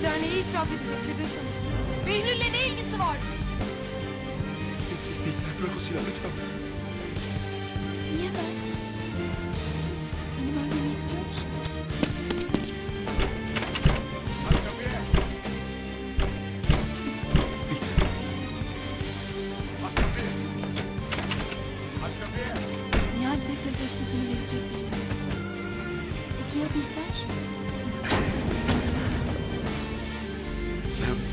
Bihter neyi itiraf edecek Firdevs Hanım? Behlül'le ne ilgisi var? Bırak o silahı lütfen. Niye ben? Benim ölmemi istiyor musun? Nihal Bey'le tespitini verecek mi Cici? Peki ya Bihter? Sam.